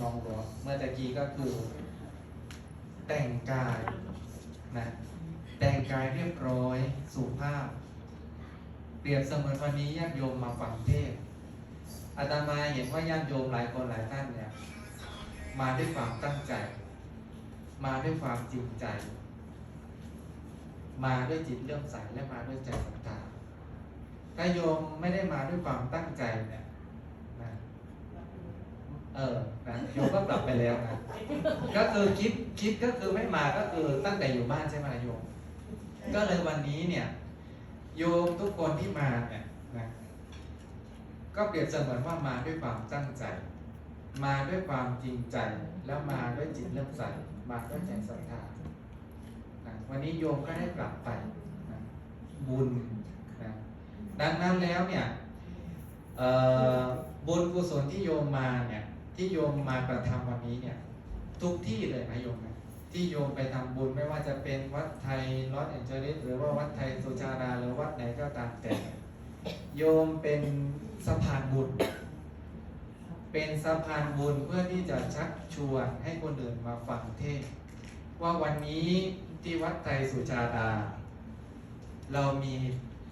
น้องหลวเมื่อตะกี้ก็คือ แต่งกายนะแต่งกายเรียบร้อยสุภาพ เปรียบเสมือนวันนี้ญาติโยมมาฟังเทศอาตมาเห็นว่าญาติโยมหลายคนหลายท่านเนี่ยมาด้วยความตั้งใจ มาด้วยความจริงใจ มาด้วยจิตเลื่อมใสและมาด้วยใจศรัทธาถ้าโยมไม่ได้มาด้วยความตั้งใจเนี่ย เออนะโยมก็กลับไปแล้วนะก็คือคิดคิดก็คือไม่มาก็คือตั้งแต่อยู่บ้านใช่ไหมโยม ก็เลยวันนี้เนี่ย โยมทุกคนที่มาเนี่ยนะก็เปรียบเสมือนว่ามาด้วยความตั้งใจ มาด้วยความจริงใจ แล้วมาด้วยจิตเลื่อมใสมาด้วยใจศรัทธานะวันนี้โยมก็ได้กลับไปนะบุญนะดังนั้นแล้วเนี่ยเอ่อบุญกุศลที่โยมมาเนี่ย ที่โยมมากระทำวันนี้เนี่ย ทุกที่เลยนะโยมนะที่โยมไปทำบุญไม่ว่าจะเป็นวัดไทยลอสแอนเจลิสหรือว่าวัดไทยสุชาดาหรือวัดไหนก็ตามแต่ โยมเป็นสะพานบุญ เป็นสะพานบุญเพื่อที่จะชักชวนให้คนอื่นมาฟังเทศว่าวันนี้ที่วัดไทยสุชาดาเรามี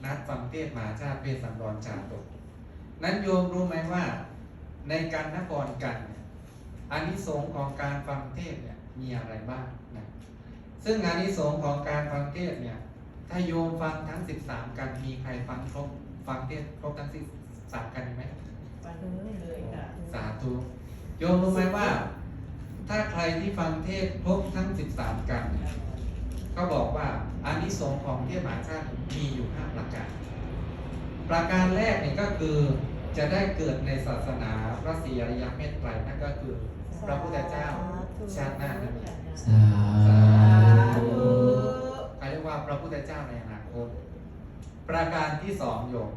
นัดฟังเทศมาชาติเพศสังวรชาตกนั้นโยมรู้ไหมว่า ในการนครกันเนี่ยอานิสงส์ของการฟังเทศน์เนี่ยมีอะไรบ้างนะซึ่งอานิสงส์ของการฟังเทศน์เนี่ยถ้าโยมฟังทั้ง 13 กันมีใครฟังครบฟังเทศน์ครบทั้ง13กันไหมฟังเลยค่ะสาธุโยมรู้ไหมว่า ถ้าใครที่ฟังเทศน์ครบทั้ง 13 กันเนี่ยก็บอกว่าอานิสงส์ของเทศมหาชาติมีอยู่5ประการ ประการแรกเนี่ยก็คือ จะได้เกิดในศาสนาพระศรีอริยเมตไตรนั่นก็คือ พระพุทธเจ้าชาติหน้านั่นเองสาธุเขาเรียกว่าพระพุทธเจ้าในอนาคต ประการที่สองโยม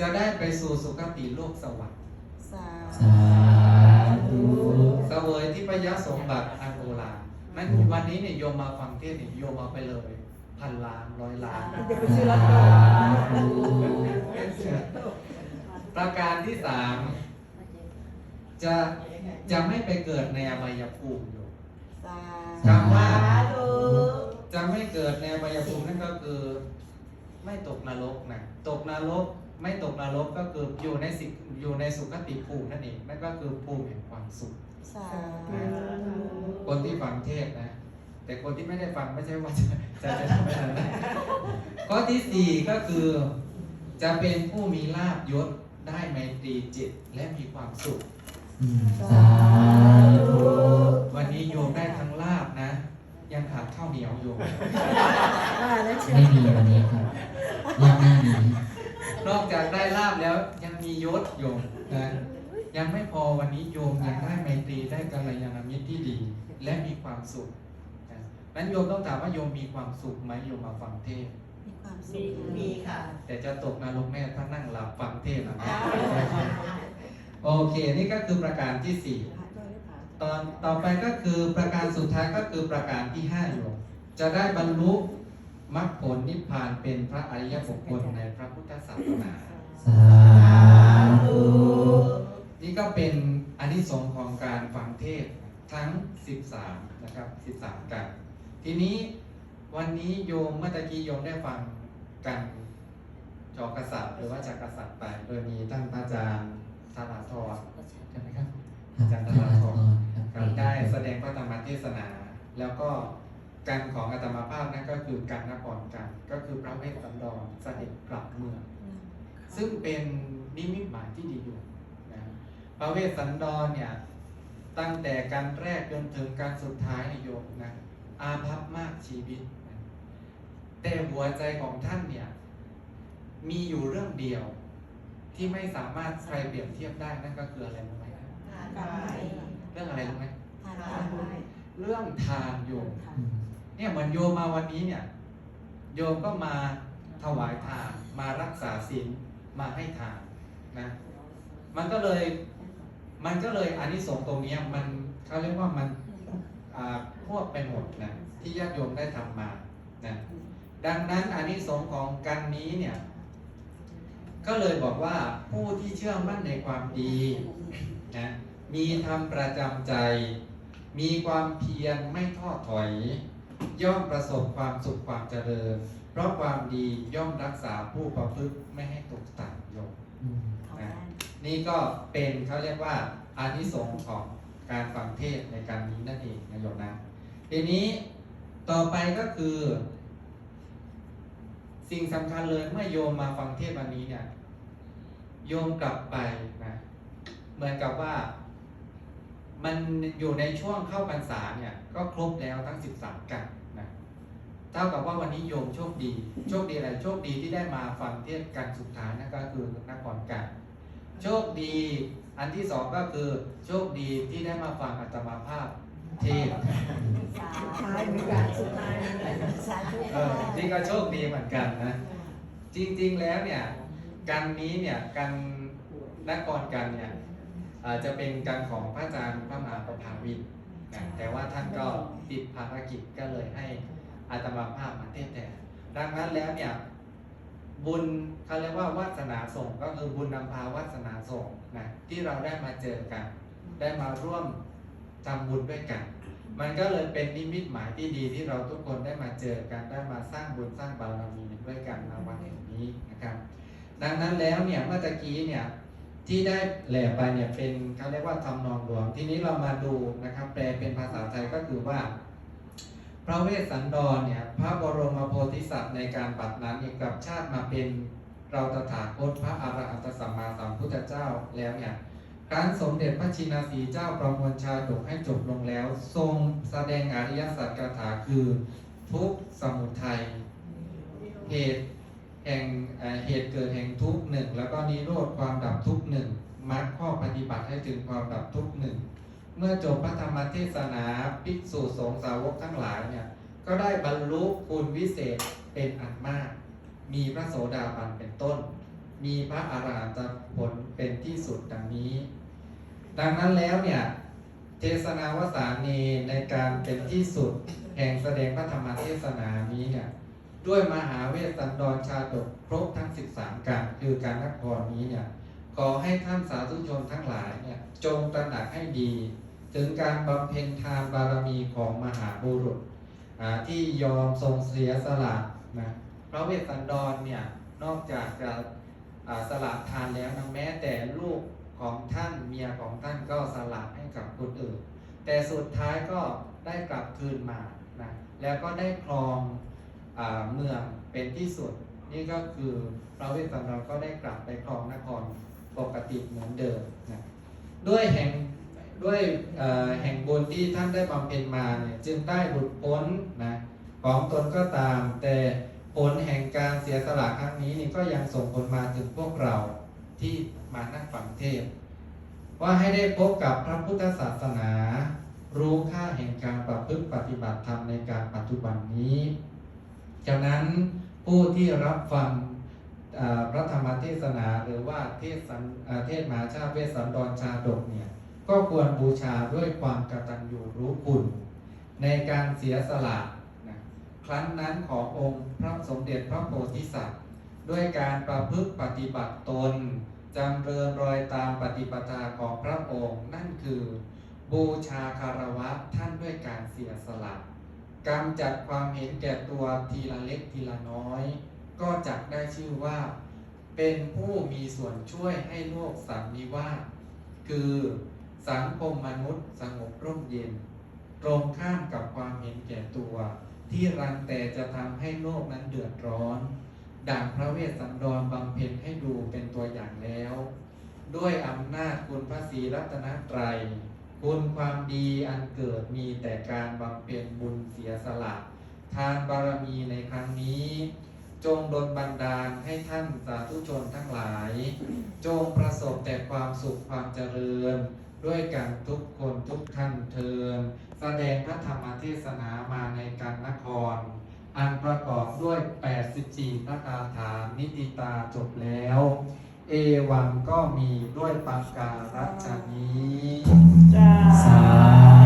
จะได้ไปสู่สุคติโลกสวรรค์สาธุเสวยที่พยสมบัติอันโอฬารนั่นวันนี้เนี่ยโยมมาฟังเทศน์เนี่ยโยมเอาไปเลยพันล้านร้อยล้านเดี๋ยวไปซื้อลอตเตอรี่ ประการที่สามจะจะไม่ไปเกิดในอบายภูมิอยู่คำว่าจะไม่เกิดในอบายภูมินั่นก็คือ ไม่ตกนรกนะตกนรกไม่ตกนรกก็คืออยู่ในสิอยู่ในสุคติภูมินั่นเองนั่นก็คือภูมิแห่งความสุขสาคนที่ฟังเทศน์นะแต่คนที่ไม่ได้ฟังไม่ใช่ว่าจะจะจะทำอะไรนะข้อที่สี่ก็คือ จะเป็นผู้มีลาบยศ ได้ไมตรีจิตและมีความสุข สาธุ วันนี้โยมได้ทั้งลาบนะ ยังขาดข้าวเหนียวโยม ว่าแล้วเชียวไม่มีวันนี้ครับรอบหน้านี้นอกจากได้ลาบแล้วยังมียศโยมนะยังไม่พอวันนี้โยมยังได้ไมตรีได้กัลยาณมิตรที่ดี และมีความสุขนะนั้นโยมต้องถามว่าโยมมีความสุขไหมโยมมาฟังเทศน์ มีความสุมีขมีค่ะแต่จะตกนรกแม่ถ้านั่งหลับฟังเทศน์นะโอเค นี่ก็คือประการที่สี่พระด้วยหรือเปล่าตอนต่อไปก็คือประการสุดท้ายก็คือประการที่ห้าโยมจะได้บรรลุมรรคผลนิพพานเป็นพระอริยบุคคลในพระพุทธศาสนาสาธุนี่ก็เป็นอานิสงส์ของการฟังเทศน์ทั้ง 13 นะครับ 13 กัน ทีนี้วันนี้โยมเมื่อตะกี้โยมได้ฟัง กันจอกษัตริย์หรือว่าจักรษัตริย์ไป โดยมีท่านพระอาจารย์ธาราธรใช่ไหมครับอาจารย์ธาราธรครับได้แสดงพระธรรมเทศนา แล้วก็การของอาตมาภาพนั่นก็คือการนครกัน ก็คือพระเวสสันดรเสด็จกลับเมือง ซึ่งเป็นนิมิตหมายที่ดีอยู่นะพระเวสสันดรเนี่ยตั้งแต่การแรกจนถึงการสุดท้ายนิยมนะอาภัพมากชีวิตนะ แต่หัวใจของท่านเนี่ย มีอยู่เรื่องเดียว ที่ไม่สามารถใครเปรียบเทียบได้นั่นก็คืออะไรรู้ไหมทานไปเรื่องอะไรรู้ไหมทานทานไปเรื่องทานโยม เนี่ยเหมือนโยมมาวันนี้เนี่ย โยมก็มาถวายทานมารักษาศีลมาให้ทานนะ มันก็เลย มันก็เลยอานิสงส์ตรงเนี้ยมันเขาเรียกว่ามันอ่าควบไปหมดนะที่ญาติโยมได้ทำมานะ ดังนั้นอานิสงส์ของการนี้เนี่ยก็เลยบอกว่าผู้ที่เชื่อมั่นในความดีนะมีธรรมประจำใจ มีความเพียรไม่ท้อถอย ย่อมประสบความสุขความเจริญ เพราะความดีย่อมรักษาผู้ประพฤติไม่ให้ตกต่ำโยมอืมเขาได้นี่ก็เป็นเขาเรียกว่าอานิสงส์ของการฟังเทศน์ในการนี้นั่นเองนะโยมนะทีนี้ต่อไปก็คือ สิ่งสำคัญเลยเมื่อโยมมาฟังเทศน์วันนี้เนี่ย โยมกลับไปนะเหมือนกับว่า มันอยู่ในช่วงเข้าพรรษาเนี่ย ก็ครบแล้วทั้ง 13 กันนะเท่ากับว่าวันนี้โยมโชคดี โชคดีอะไรโชคดีที่ได้มาฟังเทศน์กันสุดท้ายนั่นก็คือนครกันโชคดี อันที่สองก็คือ โชคดีที่ได้มาฟังอัตมาภาพ เทศน์สุดท้ายเหมือนกันสุดท้ายเหมือนกันสาธุเออนี่ก็โชคดีเหมือนกันนะ จริงๆแล้วเนี่ยกันนี้เนี่ยกันนครกันเนี่ยอาจจะเป็นกันของพระอาจารย์พระมหาประภาวินนะแต่ว่าท่านก็ติดภารกิจก็เลยให้อาตมาภาพมาเทศน์แทนดังนั้นแล้วเนี่ยบุญเขาเรียกว่าวาสนาส่งก็คือบุญนำพาวาสนาส่งนะที่เราได้มาเจอกัน ได้มาร่วม ทำบุญด้วยกัน มันก็เลยเป็นนิมิตหมายที่ดีที่เราทุกคนได้มาเจอกันได้มาสร้างบุญสร้างบารมีด้วยกันในวันแห่งนี้นะครับ ดังนั้นแล้วเนี่ยเมื่อตะกี้เนี่ยที่ได้แหล่ไปเนี่ยเป็นเขาเรียกว่าทำนองหลวงทีนี้เรามาดูนะครับ แปลเป็นภาษาไทยก็คือว่า พระเวสสันดรเนี่ยพระบรมโพธิสัตว์ในการบัดนั้นเนี่ยกลับชาติมาเป็นเราตถาคตพระอรหันตสัมมาสัมพุทธเจ้าแล้วเนี่ย การสมเด็จพระชินสีเจ้าประมวลชาดกให้จบลงแล้ว ทรงแสดงอริยสัจคาถาคือ ทุกสมุทัยเหตุแห่งเหตุเกิดแห่งทุกหนึ่งแล้วก็นิโรธความดับทุกหนึ่งมรรคข้อปฏิบัติให้ถึงความดับทุกหนึ่งเมื่อจบพระธรรมเทศนาภิกษุสงฆ์สาวกทั้งหลายเนี่ยก็ได้บรรลุคุณวิเศษเป็นอันมาก มีพระโสดาบันเป็นต้น มีพระอารหันตผลเป็นที่สุดดังนี้ ดังนั้นแล้วเนี่ย เทศนาวสานีในการเป็นที่สุด แห่งแสดงพระธรรมเทศนานี้เนี่ยด้วยมหาเวสสันดรชาดกครบทั้ง 13 การคือการนครนี้เนี่ยขอให้ท่านสาธุชนทั้งหลายเนี่ยจงตระหนักให้ดี ถึงการบำเพ็ญทานบารมีของมหาบุรุษที่ยอมทรงเสียสละนะพระเวสสันดรเนี่ยนอกจากจะ สละทานแล้วนะแม้แต่ลูกของท่านเมียของท่านก็สละให้กับคนอื่น แต่สุดท้ายก็ได้กลับคืนมานะแล้วก็ได้ครองอเมืองเป็นที่สุด นี่ก็คือพระเวสสันดรก็ได้กลับไปครองนครปกติเหมือนเดิมนะด้วยแห่งด้วยแห่งบุญที่ท่านได้บำเพ็ญมาเนี่ยจึงได้หลุดพ้นนะของตนก็ตามแต่ ผลแห่งการเสียสละครั้งนี้นี่ก็ยังส่งผลมาถึงพวกเราที่มานั่งฟังเทศ ว่าให้ได้พบกับพระพุทธศาสนา รู้ค่าแห่งการประพฤติปฏิบัติธรรมในการปัจจุบันนี้ฉะนั้นผู้ที่รับฟังพระธรรมเทศนาหรือว่าเทศเทศมหาชาติเวสสันดรชาดกเนี่ยก็ควรบูชาด้วยความกตัญญูรู้คุณ ในการเสียสละ ครั้นนั้นขององค์พระสมเด็จพระโพธิสัตว์ ด้วยการประพฤติปฏิบัติตนจำเริญรอยตามปฏิปทาของพระองค์นั่นคือ บูชาคารวะท่านด้วยการเสียสละกำจัดความเห็นแก่ตัวทีละเล็กทีละน้อย ก็จักได้ชื่อว่า เป็นผู้มีส่วนช่วยให้โลกสันนิวาสคือสังคมมนุษย์สงบร่มเย็น ตรงข้ามกับความเห็นแก่ตัว ที่รังแต่จะทำให้โลกนั้นเดือดร้อน ดังพระเวสสันดรบำเพ็ญให้ดูเป็นตัวอย่างแล้ว ด้วยอำนาจคุณพระศรีรัตนตรัยคุณความดีอันเกิดมีแต่การบำเพ็ญบุญเสียสละ ทานบารมีในครั้งนี้ จงดลบันดาลให้ท่านสาธุชนทั้งหลาย จงประสบแต่ความสุขความเจริญ ด้วยกันทุกคนทุกท่านเทินแสดงพระธรรมเทศนามาในการนคร อันประกอบด้วย 84 พระคาถานิติตาจบแล้ว เอวังก็มีด้วยปังการัชนี้ สา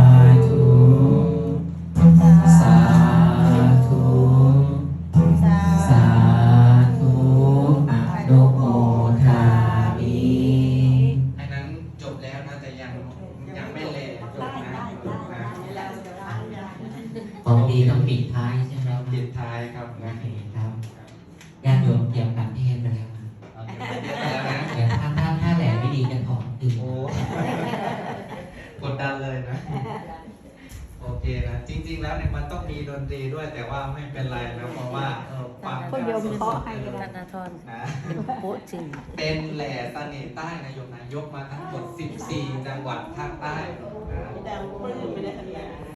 นะจริง ๆ แล้วเนี่ยมันต้องมีดนตรีด้วยแต่ว่าไม่เป็นไรนะเพราะว่าเออฟังก็โยมเคาะให้ก็ธได้นาธรนะโป๊ะจริงเป็นแหล่เสน่ห์ใต้นะโยมนะยกมาทั้งหมด 14 จังหวัดภาคใต้นะ